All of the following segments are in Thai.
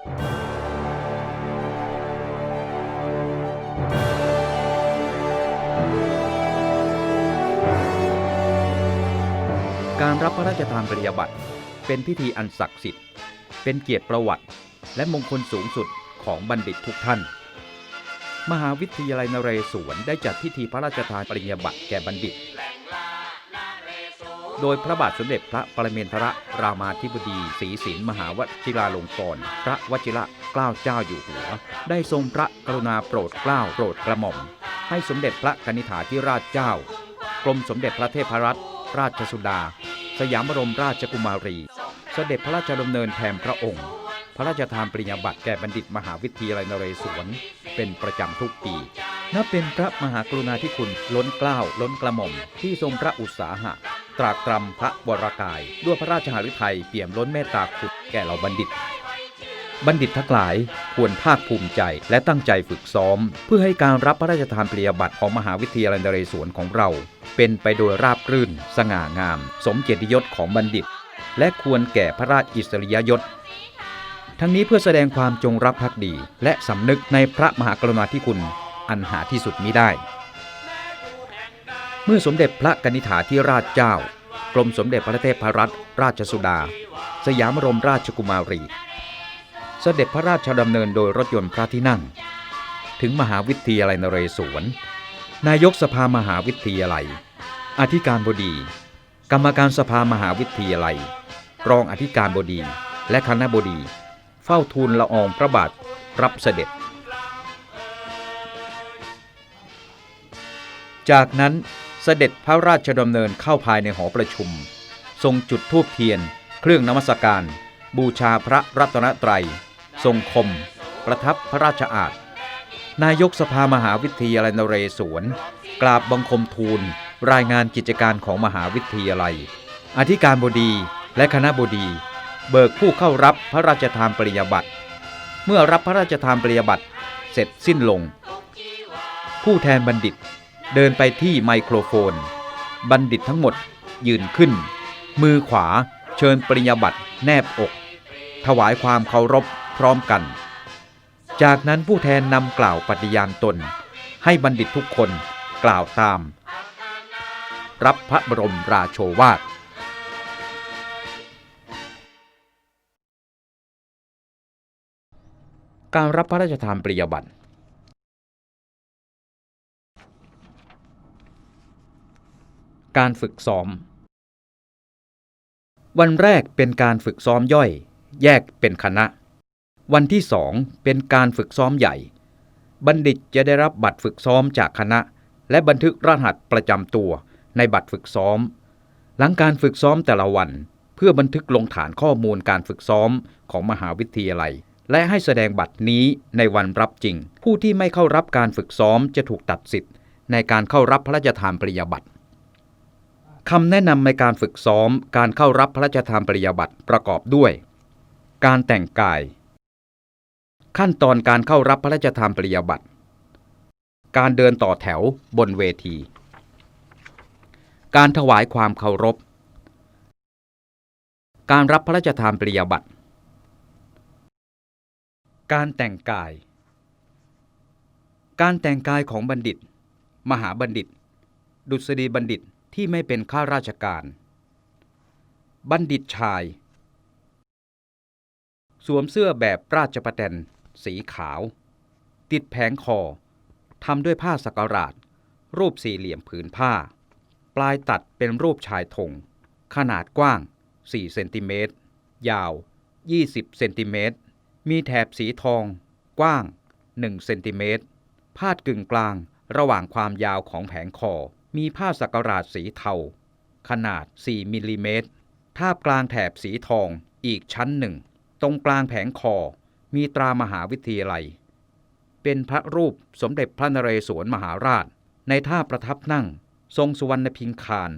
การรับพระราชทานปริญญาบัตรเป็นพิธีอันศักดิ์สิทธิ์ เป็นเกียรติประวัติ และมงคลสูงสุดของบัณฑิตทุกท่าน มหาวิทยาลัยนเรศวรได้จัดพิธีพระราชทานปริญญาบัตรแก่บัณฑิต โดยพระบาทสมเด็จพระปรเมนทรรามาธิบดีศรีสินมหาวชิราลงกรณ์พระวชิระเกล้าเจ้าอยู่หัว ได้ทรงพระกรุณาโปรดเกล้าโปรดกระหม่อม ให้สมเด็จพระกนิษฐาธิราชเจ้ากรมสมเด็จพระเทพรัตนราชสุดา สยามบรมราชกุมารี เสด็จพระราชดำเนินแทนพระองค์ พระราชทานปริญญาบัตรแก่บัณฑิตมหาวิทยาลัยนเรศวร เป็นประจำทุกปี นับเป็นพระมหากรุณาธิคุณล้นเกล้าล้นกระหม่อมที่ทรงพระอุตสาหะ ตรากตรำพระวรากาย ด้วยพระราชหฤทัยเปี่ยมล้นเมตตาคุณแก่เหล่าบัณฑิต บัณฑิตทั้งหลายควรภาคภูมิใจและตั้งใจฝึกซ้อม เพื่อให้การรับพระราชทานปริญญาบัตรของมหาวิทยาลัยนเรศวรของเรา เป็นไปโดยราบรื่น สง่างาม สมเกียรติยศของบัณฑิต และควรแก่พระราชอิสริยยศทั้งนี้เพื่อแสดงความจงรักภักดี และสำนึกในพระมหากรุณาธิคุณ อันหาที่สุดมิได้ มื่อสมเด็จพระกนิษฐาธิราชเจ้ากรมสมเด็จพระเทพรัตนราชสุดา สยามบรมราชกุมารี เสด็จพระราชดำเนินโดยรถยนต์พระที่นั่ง ถึงมหาวิทยาลัยนเรศวร นายกสภามหาวิทยาลัย อธิการบดี กรรมการสภามหาวิทยาลัย รองอธิการบดี และคณะบดี เฝ้าทูลละอองพระบาทรับเสด็จ จากนั้น เสด็จพระราชดำเนินเข้าภายในหอประชุม ทรงจุดธูปเทียน เครื่องนมัสการ บูชาพระรัตนตรัย ทรงคม ประทับพระราชอาณนายกสภามหาวิทยาลัยนเรศวร กราบบังคมทูล รายงานกิจการของมหาวิทยาลัย อธิการบดีและคณะบดี เบิกผู้เข้ารับพระราชทานปริญาบัตรเมื่อรับพระราชทานปริญญาบัตรเสร็จสิ้นลง ผู้แทนบัณฑิต เดินไปที่ไมโครโฟน บัณฑิตทั้งหมดยืนขึ้น มือขวาเชิญปริญญาบัตรแนบอก ถวายความเคารพพร้อมกัน จากนั้นผู้แทนนำกล่าวปฏิญาณตน ให้บัณฑิตทุกคนกล่าวตาม รับพระบรมราโชวาทการรับพระราชทานปริญญาบัตร การฝึกซ้อม วันแรกเป็นการฝึกซ้อมย่อย แยกเป็นคณะ วันที่สองเป็นการฝึกซ้อมใหญ่ บัณฑิตจะได้รับบัตรฝึกซ้อมจากคณะ และบันทึกรหัสประจำตัวในบัตรฝึกซ้อม หลังการฝึกซ้อมแต่ละวัน เพื่อบันทึกลงฐานข้อมูลการฝึกซ้อมของมหาวิทยาลัย และให้แสดงบัตรนี้ในวันรับจริง ผู้ที่ไม่เข้ารับการฝึกซ้อมจะถูกตัดสิทธิ์ในการเข้ารับพระราชทานปริญญาบัตร คำแนะนำในการฝึกซ้อมการเข้ารับพระราชทานปริญาบัตรประกอบด้วย การแต่งกาย ขั้นตอนการเข้ารับพระราชทานปริญาบัตรการเดินต่อแถวบนเวที การถวายความเคารพ การรับพระราชทานปริญญาบัตรการแต่งกาย การแต่งกายของบัณฑิต มหาบัณฑิต ดุษฎีบัณฑิต ที่ไม่เป็นข้าราชการ บัณฑิตชาย สวมเสื้อแบบราชประแตนสีขาว ติดแผงคอทำด้วยผ้าสักหลาดรูปสี่เหลี่ยมผืนผ้า ปลายตัดเป็นรูปชายธงขนาดกว้าง 4 เซนติเมตร ยาว 20 เซนติเมตร มีแถบสีทอง กว้าง 1 เซนติเมตร พาดกึ่งกลางระหว่างความยาวของแผงคอ มีผ้าสักหลาดสีเทา ขนาด 4 มิลลิเมตร ทาบกลางแถบสีทองอีกชั้นหนึ่ง ตรงกลางแผงคอ มีตรามหาวิทยาลัย เป็นพระรูปสมเด็จพระนเรศวรมหาราช ในท่าประทับนั่ง ทรงสุวรรณพิงคาร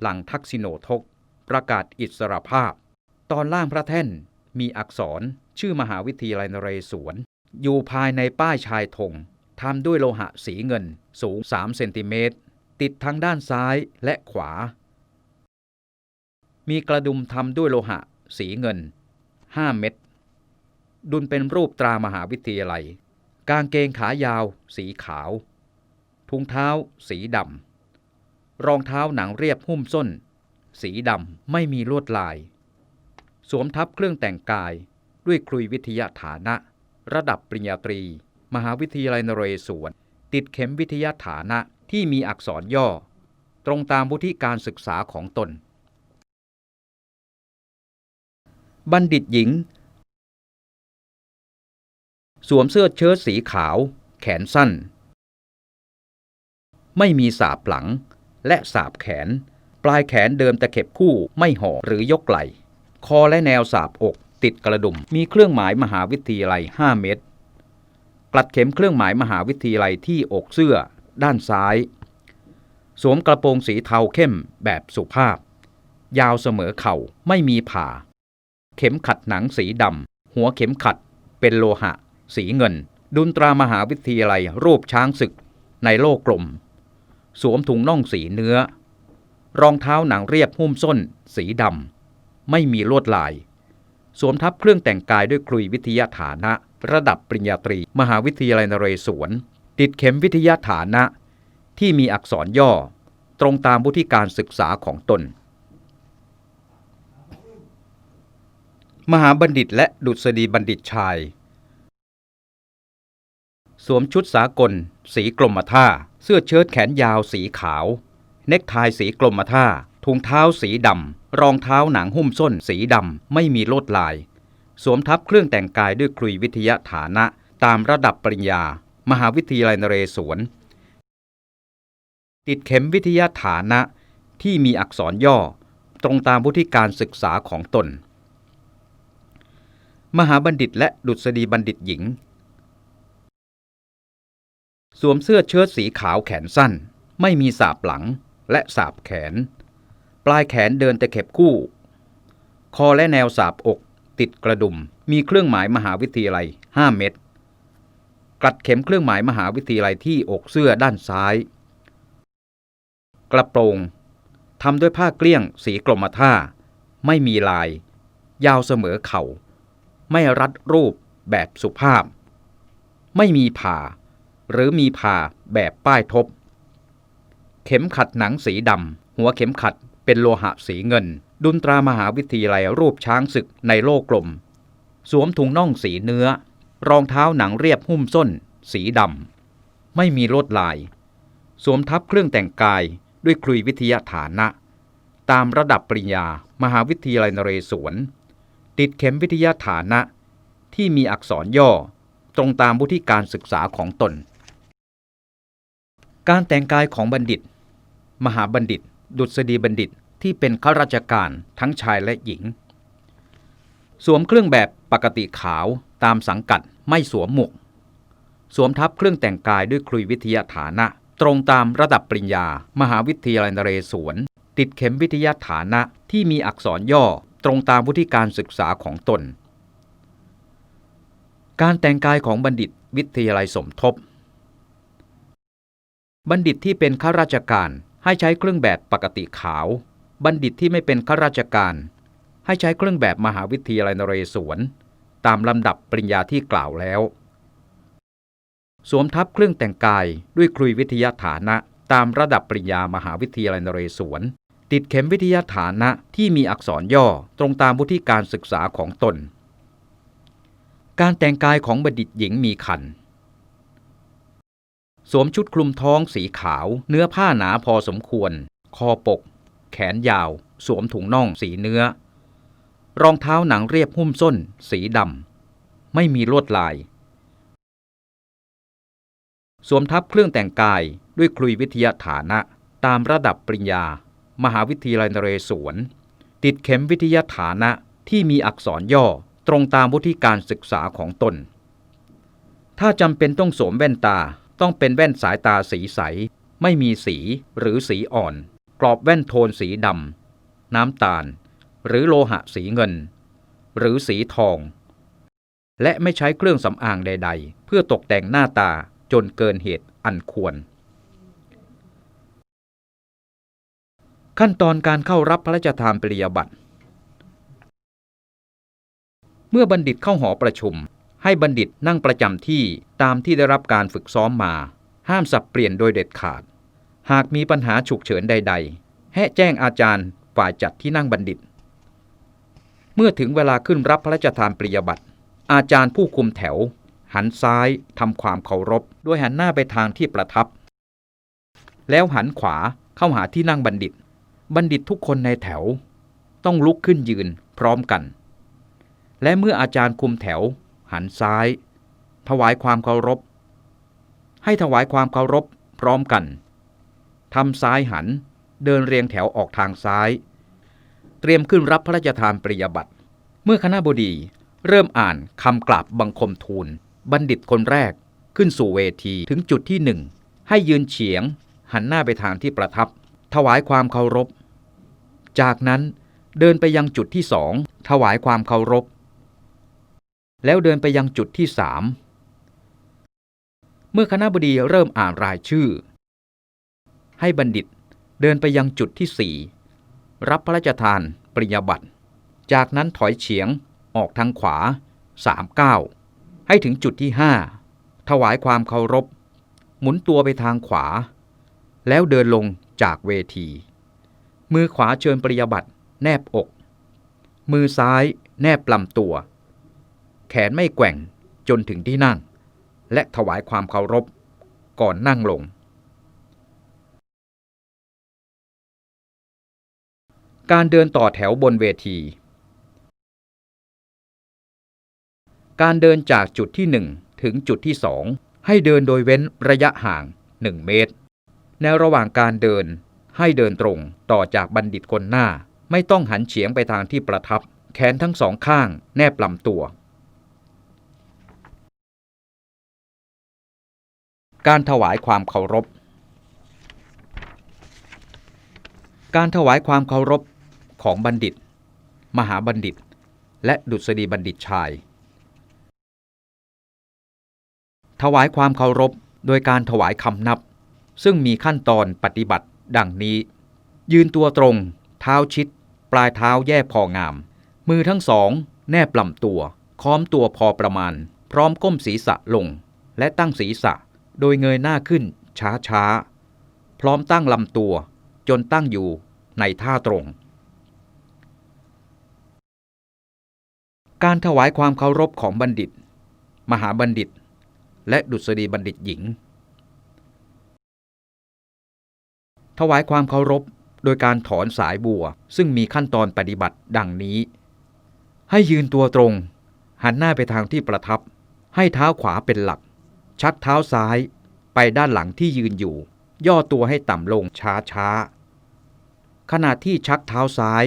หลังทักษิโนทก ประกาศอิสรภาพ ตอนล่างพระแท่นมีอักษรชื่อมหาวิทยาลัยนเรศวร อยู่ภายในป้ายชายธงทำด้วยโลหะสีเงินสูง 3 เซนติเมตร ติดทั้งด้านซ้ายและขวา มีกระดุมทำด้วยโลหะ สีเงิน 5 เม็ด ดุลเป็นรูปตรามหาวิทยาลัย กางเกงขายาว สีขาวถุงเท้า สีดำ รองเท้าหนังเรียบหุ้มส้น สีดำไม่มีลวดลาย สวมทับเครื่องแต่งกายด้วยคลุยวิทยาฐานะ ระดับปริญญาตรี มหาวิทยาลัยนเรศวร ติดเข็มวิทยาฐานะ ที่มีอักษรย่อ ตรงตามวุฒิการศึกษาของตน บัณฑิตหญิง สวมเสื้อเชิ้ตสีขาว แขนสั้น ไม่มีสาบหลัง และสาบแขน ปลายแขนเดิมตะเข็บคู่ไม่ห่อหรือยกไหล่คอและแนวสาบอกติดกระดุมมีเครื่องหมายมหาวิทยาลัย 5 เม็ดกลัดเข็มเครื่องหมายมหาวิทยาลัยที่อกเสื้อ ด้านซ้าย สวมกระโปรงสีเทาเข้มแบบสุภาพ ยาวเสมอเข่าไม่มีผ่า เข็มขัดหนังสีดำ หัวเข็มขัดเป็นโลหะ สีเงิน ดุนตรามหาวิทยาลัยรูปช้างศึก ในโลกกลม สวมถุงน่องสีเนื้อ รองเท้าหนังเรียบหุ้มส้น สีดำ ไม่มีลวดลาย สวมทับเครื่องแต่งกายด้วยคลุยวิทยาฐานะ ระดับปริญญาตรี มหาวิทยาลัยนเรศวร ติดเข็มวิทยาฐานะ ที่มีอักษรย่อตรงตามวุฒิการศึกษาของตน มหาบัณฑิตและดุษฎีบัณฑิตชาย สวมชุดสากล สีกรมท่า เสื้อเชิ้ตแขนยาวสีขาว เน็กไทสีกรมท่าถุงเท้าสีดำ รองเท้าหนังหุ้มส้นสีดำ ไม่มีโลดลาย สวมทับเครื่องแต่งกายด้วยคลุยวิทยาฐานะตามระดับปริญญา มหาวิทยาลัยนเรศวร ติดเข็มวิทยาฐานะที่มีอักษรย่อตรงตามวุฒิการศึกษาของตน มหาบัณฑิตและดุษฎีบัณฑิตหญิง สวมเสื้อเชิ้ตสีขาวแขนสั้น ไม่มีสาบหลังและสาบแขน ปลายแขนเดินตะเข็บคู่ คอและแนวสาบอกติดกระดุมมีเครื่องหมายมหาวิทยาลัย 5 เม็ด กลัดเข็มเครื่องหมายมหาวิทยาลัยที่อกเสื้อด้านซ้าย กระโปรงทำด้วยผ้าเกลี้ยงสีกรมท่า ไม่มีลาย ยาวเสมอเข่า ไม่รัดรูปแบบสุภาพ ไม่มีผ่า หรือมีผ่าแบบป้ายทบ เข็มขัดหนังสีดำหัวเข็มขัดเป็นโลหะสีเงิน ดุนตรามหาวิทยาลัยรูปช้างศึกในโลกกลม สวมถุงน่องสีเนื้อ รองเท้าหนังเรียบหุ้มส้น สีดำ ไม่มีลวดลาย สวมทับเครื่องแต่งกายด้วยคลุยวิทยาฐานะ ตามระดับปริญญา มหาวิทยาลัยนเรศวร ติดเข็มวิทยาฐานะ ที่มีอักษรย่อ ตรงตามวุฒิการศึกษาของตน การแต่งกายของบัณฑิต มหาบัณฑิต ดุษฎีบัณฑิตที่เป็นข้าราชการทั้งชายและหญิง สวมเครื่องแบบปกติขาวตามสังกัด ไม่สวมหมวก สวมทับเครื่องแต่งกายด้วยคลุยวิทยาฐานะ ตรงตามระดับปริญญา มหาวิทยาลัยนเรศวร ติดเข็มวิทยาฐานะที่มีอักษรย่อตรงตามวุฒิการศึกษาของตน การแต่งกายของบัณฑิตวิทยาลัยสมทบ บัณฑิตที่เป็นข้าราชการให้ใช้เครื่องแบบปกติขาว บัณฑิตที่ไม่เป็นข้าราชการ ให้ใช้เครื่องแบบมหาวิทยาลัยนเรศวร ตามลำดับปริญญาที่กล่าวแล้ว สวมทับเครื่องแต่งกายด้วยคลุยวิทยาฐานะตามระดับปริญญามหาวิทยาลัยนเรศวร ติดเข็มวิทยาฐานะที่มีอักษรย่อตรงตามวุฒิการศึกษาของตน การแต่งกายของบัณฑิตหญิงมีคันสวมชุดคลุมท้องสีขาว เนื้อผ้าหนาพอสมควร คอปก แขนยาว สวมถุงน่องสีเนื้อ รองเท้าหนังเรียบหุ้มส้น สีดำ ไม่มีลวดลาย สวมทับเครื่องแต่งกายด้วยคลุยวิทยาฐานะ ตามระดับปริญญา มหาวิทยาลัยนเรศวร ติดเข็มวิทยาฐานะที่มีอักษรย่อตรงตามวุฒิการศึกษาของตน ถ้าจำเป็นต้องสวมแว่นตาต้องเป็นแว่นสายตาสีใส ไม่มีสีหรือสีอ่อน กรอบแว่นโทนสีดำน้ำตาล หรือโลหะสีเงิน หรือสีทอง และไม่ใช้เครื่องสำอางใด ๆ เพื่อตกแต่งหน้าตาจนเกินเหตุอันควร ขั้นตอนการเข้ารับพระราชทานปริญญาบัตรเมื่อบัณฑิตเข้าหอประชุม ให้บัณฑิตนั่งประจำที่ตามที่ได้รับการฝึกซ้อมมา ห้ามสับเปลี่ยนโดยเด็ดขาด หากมีปัญหาฉุกเฉินใด ๆ ให้แจ้งอาจารย์ฝ่ายจัดที่นั่งบัณฑิต เมื่อถึงเวลาขึ้นรับพระราชทานปริญญาบัตรอาจารย์ผู้คุมแถว หันซ้ายทำความเคารพโดยหันหน้าไปทางที่ประทับ แล้วหันขวาเข้าหาที่นั่งบัณฑิต บัณฑิตทุกคนในแถว ต้องลุกขึ้นยืนพร้อมกัน และเมื่ออาจารย์คุมแถว หันซ้าย ถวายความเคารพ ให้ถวายความเคารพพร้อมกันทำซ้ายหันเดินเรียงแถวออกทางซ้าย เตรียมขึ้นรับพระราชทานปริญญาบัตรเมื่อคณะบดีเริ่มอ่านคำกราบบังคมทูล บัณฑิตคนแรกขึ้นสู่เวทีถึงจุดที่หนึ่งให้ยืนเฉียง หันหน้าไปทางที่ประทับ ถวายความเคารพ จากนั้นเดินไปยังจุดที่สองถวายความเคารพ แล้วเดินไปยังจุดที่สามเมื่อคณะบดีเริ่มอ่านรายชื่อ ให้บัณฑิตเดินไปยังจุดที่สี่ รับพระราชทานปริญญาบัตร จากนั้นถอยเฉียงออกทางขวาสามก้าให้ถึงจุดที่ห้าถวายความเคารพ หมุนตัวไปทางขวา แล้วเดินลงจากเวที มือขวาเชิญปริญาบัตรแนบอก มือซ้ายแนบลำตัว แขนไม่แกว่งจนถึงที่นั่ง และถวายความเคารพ ก่อนนั่งลง การเดินต่อแถวบนเวที การเดินจากจุดที่ 1 ถึงจุดที่ 2 ให้เดินโดยเว้นระยะห่าง 1 เมตร ในระหว่างการเดินให้เดินตรงต่อจากบัณฑิตคนหน้า ไม่ต้องหันเฉียงไปทางที่ประทับ แขนทั้งสองข้างแนบลำตัว การถวายความเคารพการถวายความเคารพ ของบัณฑิต มหาบัณฑิต และดุษฎีบัณฑิตชาย ถวายความเคารพโดยการถวายคำนับ ซึ่งมีขั้นตอนปฏิบัติดังนี้ ยืนตัวตรง เท้าชิด ปลายเท้าแยกพองาม มือทั้งสอง แนบลำตัว ค้อมตัวพอประมาณ พร้อมก้มศีรษะลง และตั้งศีรษะ โดยเงยหน้าขึ้น ช้าช้าๆพร้อมตั้งลำตัว จนตั้งอยู่ในท่าตรง การถวายความเคารพของบัณฑิต มหาบัณฑิต และดุษฎีบัณฑิตหญิง ถวายความเคารพโดยการถอนสายบัว ซึ่งมีขั้นตอนปฏิบัติดังนี้ ให้ยืนตัวตรง หันหน้าไปทางที่ประทับ ให้เท้าขวาเป็นหลัก ชักเท้าซ้ายไปด้านหลังที่ยืนอยู่ ย่อตัวให้ต่ำลงช้าช้าๆขณะที่ชักเท้าซ้าย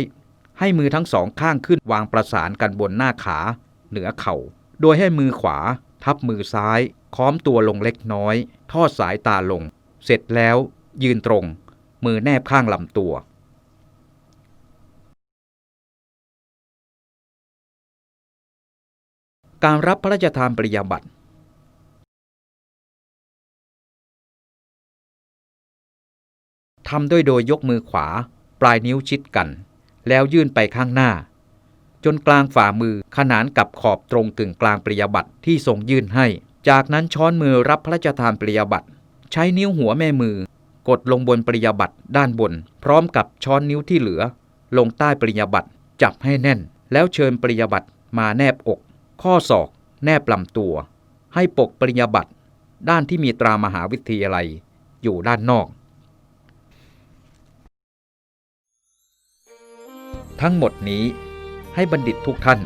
ให้มือทั้งสองข้างขึ้นวางประสานกันบนหน้าขา เหนือเข่า โดยให้มือขวา ทับมือซ้าย ค้อมตัวลงเล็กน้อย ทอดสายตาลง เสร็จแล้ว ยืนตรง มือแนบข้างลำตัวการรับพระราชทานปริญญาบัตรทำด้วยโดยยกมือขวา ปลายนิ้วชิดกัน ยื่นไปข้างหน้า จนกลางฝ่ามือขนานกับขอบตรงกึ่งกลางปริญญาบัตรที่ทรงยื่นให้ จากนั้นช้อนมือรับพระราชทานปริญญาบัตรใช้นิ้วหัวแม่มือกดลงบนปริญญาบัตรด้านบน พร้อมกับช้อนนิ้วที่เหลือ ลงใต้ปริญญาบัตรจับให้แน่น แล้วเชิญปริญญาบัตรมาแนบอก ข้อศอก แนบลำตัว ให้ปกปริญญาบัตรด้านที่มีตรามหาวิทยาลัย อยู่ด้านนอก ทั้งหมดนี้ให้บัณฑิตทุกท่าน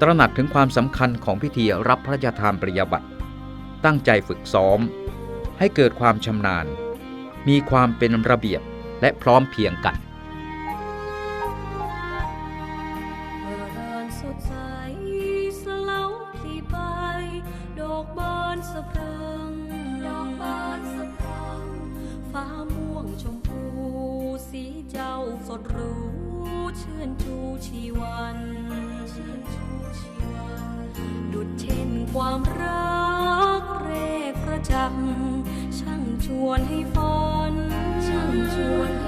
ตระหนักถึงความสำคัญของพิธีรับพระราชทานปริญญาบัตรตั้งใจฝึกซ้อม ให้เกิดความชำนาญ มีความเป็นระเบียบและพร้อมเพียงกันสดใสสลาพลีไปดอกบานสะพรังดอกบานสะพรังฟ้าม่วงชมพู สีเจ้าสดหรู้ชื่น ชีวันดุดเช่นความรักเรกประจักษ์ช่างชวนให้ฝันช่างชวนให้